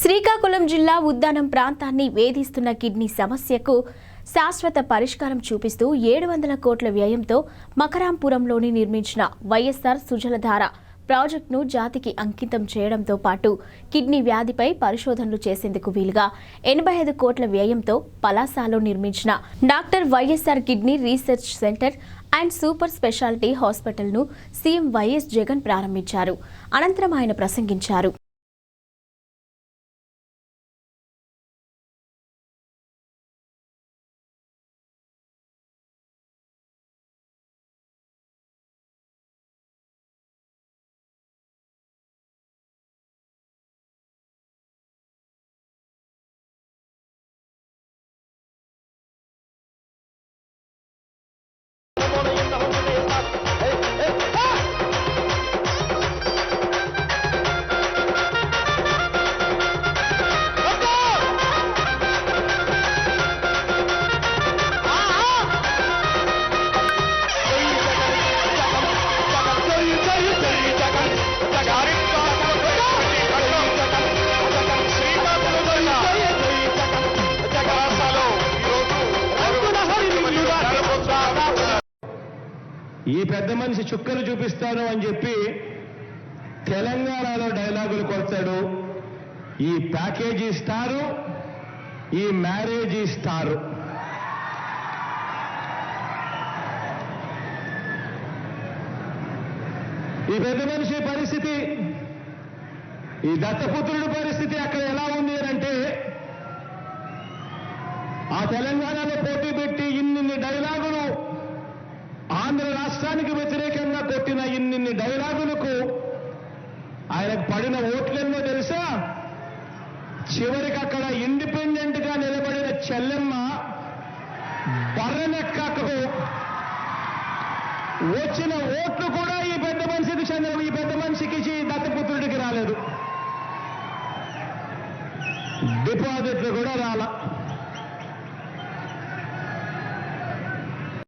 శ్రీకాకుళం జిల్లా ఉద్దానం ప్రాంతాన్ని వేధిస్తున్న కిడ్నీ సమస్యకు శాశ్వత పరిష్కారం చూపిస్తూ ఏడు వందల కోట్ల వ్యయంతో మకరాంపురంలోని నిర్మించిన వైఎస్ఆర్ సుజలధార ప్రాజెక్టును జాతికి అంకితం చేయడంతో పాటు కిడ్నీ వ్యాధిపై పరిశోధనలు చేసేందుకు వీలుగా ఎనభై ఐదు కోట్ల వ్యయంతో పలాసాలో నిర్మించిన doctor YSR kidney research centre and super speciality హాస్పిటల్ను CM YS Jagan ప్రారంభించారు. అనంతరం ఆయన ప్రసంగించారు. ఈ పెద్ద మనిషి చుక్కలు చూపిస్తాను అని చెప్పి తెలంగాణలో డైలాగులు కొడతాడు. ఈ ప్యాకేజీ స్టారు ఈ మ్యారేజీ స్టారు. ఈ పెద్ద మనిషి పరిస్థితి ఈ దత్తపుత్రుడి పరిస్థితి అక్కడ ఎలా ఉంది అంటే ఆ తెలంగాణలో పోటీ ఇన్ని డైలాగులకు ఆయనకు పడిన ఓట్లెన్నో తెలుసా? చివరికి అక్కడ ఇండిపెండెంట్గా నిలబడిన చెల్లెమ్మ బర్రెనెక్కకు వచ్చిన ఓట్లు కూడా ఈ పెద్ద మనిషికి చెందిన ఈ పెద్ద మనిషికి దత్తపుత్రుడికి